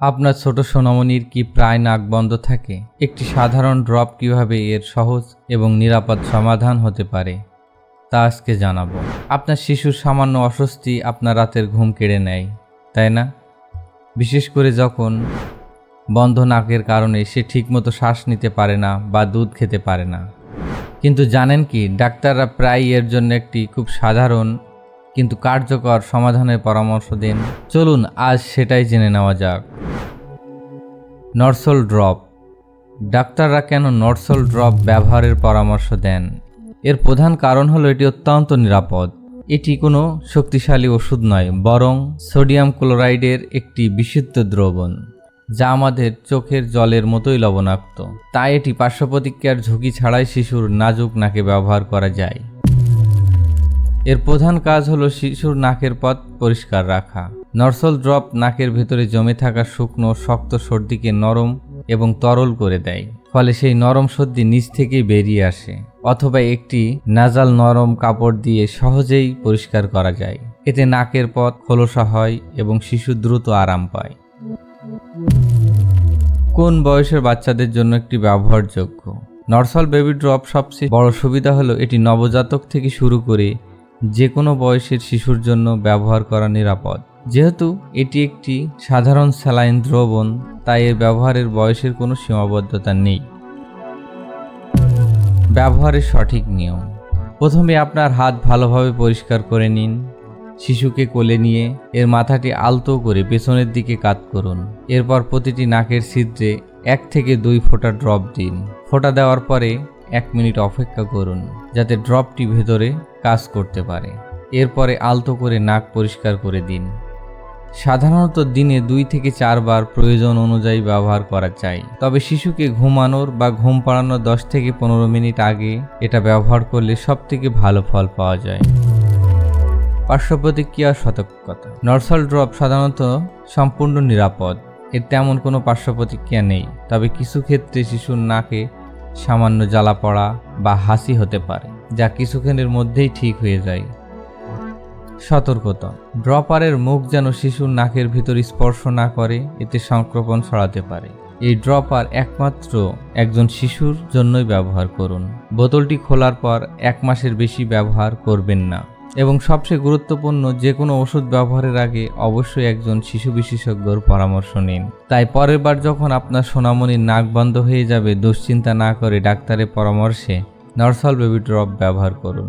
আপনার ছোট সোনামণির কি প্রায় নাক বন্ধ থাকে? একটি সাধারণ ড্রপ কীভাবে এর সহজ এবং নিরাপদ সমাধান হতে পারে? তা আজকে জানাব। আপনার শিশুর সামান্য অস্বস্তি আপনার রাতের ঘুম কেড়ে নেয়, তাই না? বিশেষ করে যখন বন্ধ নাকের কারণে সে ঠিকমতো শ্বাস নিতে পারে না বা দুধ খেতে পারে না। কিন্তু জানেন কি, ডাক্তাররা প্রায় এর জন্য একটি খুব সাধারণ কিন্তু কার্যকর সমাধানের পরামর্শ দিন। চলুন, আজ সেটাই জেনে নেওয়া যাক। Norsol drop. ডাক্তাররা কেন নর্সল ড্রপ ব্যবহারের পরামর্শ দেন? এর প্রধান কারণ হলো এটি অত্যন্ত নিরাপদ। এটি কোনো শক্তিশালী ওষুধ নয়, বরং সোডিয়াম ক্লোরাইডের একটি বিশুদ্ধ দ্রবণ, যা আমাদের চোখের জলের মতোই লবণাক্ত। তাই এটি পার্শ্বপ্রতিক্রিয়ার ঝুঁকি ছাড়াই শিশুর নাজুক নাকে ব্যবহার করা যায়। এর প্রধান কাজ হলো শিশুর নাকের পথ পরিষ্কার রাখা। নরসল ড্রপ নাকের ভেতরে জমে থাকা শুকনো, শক্ত সর্দিকে নরম এবং তরল করে দেয়, ফলে সেই নরম সর্দি নিচ থেকেই বেরিয়ে আসে, অথবা একটি নাজাল নরম কাপড় দিয়ে সহজেই পরিষ্কার করা যায়। এতে নাকের পথ খোলসা হয় এবং শিশু দ্রুত আরাম পায়। কোন বয়সের বাচ্চাদের জন্য একটি ব্যবহারযোগ্য? নরসল বেবি ড্রপ সবচেয়ে বড় সুবিধা হলো এটি নবজাতক থেকে শুরু করে যে কোনো বয়সের শিশুর জন্য ব্যবহার করা নিরাপদ। যেহেতু এটি একটি সাধারণ স্যালাইন দ্রবণ, তাই এর ব্যবহারের বয়সের কোনো সীমাবদ্ধতা নেই। ব্যবহারের সঠিক নিয়ম। প্রথমে আপনার হাত ভালোভাবে পরিষ্কার করে নিন। শিশুকে কোলে নিয়ে এর মাথাটি আলতো করে পেছনের দিকে কাত করুন। এরপর প্রতিটি নাকের ছিদ্রে এক থেকে দুই ফোঁটা ড্রপ দিন। ফোঁটা দেওয়ার পরে এক মিনিট অপেক্ষা করুন, যাতে ড্রপটি ভেতরে কাজ করতে পারে। এরপরে আলতো করে নাক পরিষ্কার করে দিন। সাধারণত দিনে দুই থেকে চারবার প্রয়োজন অনুযায়ী ব্যবহার করা চাই তবে শিশুকে ঘুমানোর বা ঘুম পাড়ানোর দশ থেকে পনেরো মিনিট আগে এটা ব্যবহার করলে সব থেকে ভালো ফল পাওয়া যায়। পার্শ্ব প্রতিক্রিয়া সতর্কতা। নরসল ড্রপ সাধারণত সম্পূর্ণ নিরাপদ। এর তেমন কোনো পার্শ্ব প্রতিক্রিয়া নেই। তবে কিছু ক্ষেত্রে শিশুর নাকে সামান্য জ্বালা পড়া বা হাসি হতে পারে, যা কিছুক্ষণের মধ্যেই ঠিক হয়ে যায়। সতর্কতা, ড্রপারের মুখ যেন শিশুর নাকের ভিতর স্পর্শ না করে, এতে সংক্রমণ ছড়াতে পারে। এই ড্রপার একমাত্র একজন শিশুর জন্যই ব্যবহার করুন। বোতলটি খোলার পর এক মাসের বেশি ব্যবহার করবেন না। এবং সবচেয়ে গুরুত্বপূর্ণ যে কোনো ওষুধ ব্যবহারের আগে অবশ্যই একজন শিশু বিশেষজ্ঞর পরামর্শ নিন। তাই পরের বার যখন আপনার সোনামণির নাক বন্ধ হয়ে যাবে, দুশ্চিন্তা না করে ডাক্তারের পরামর্শে নরসল বেবি ড্রপ ব্যবহার করুন।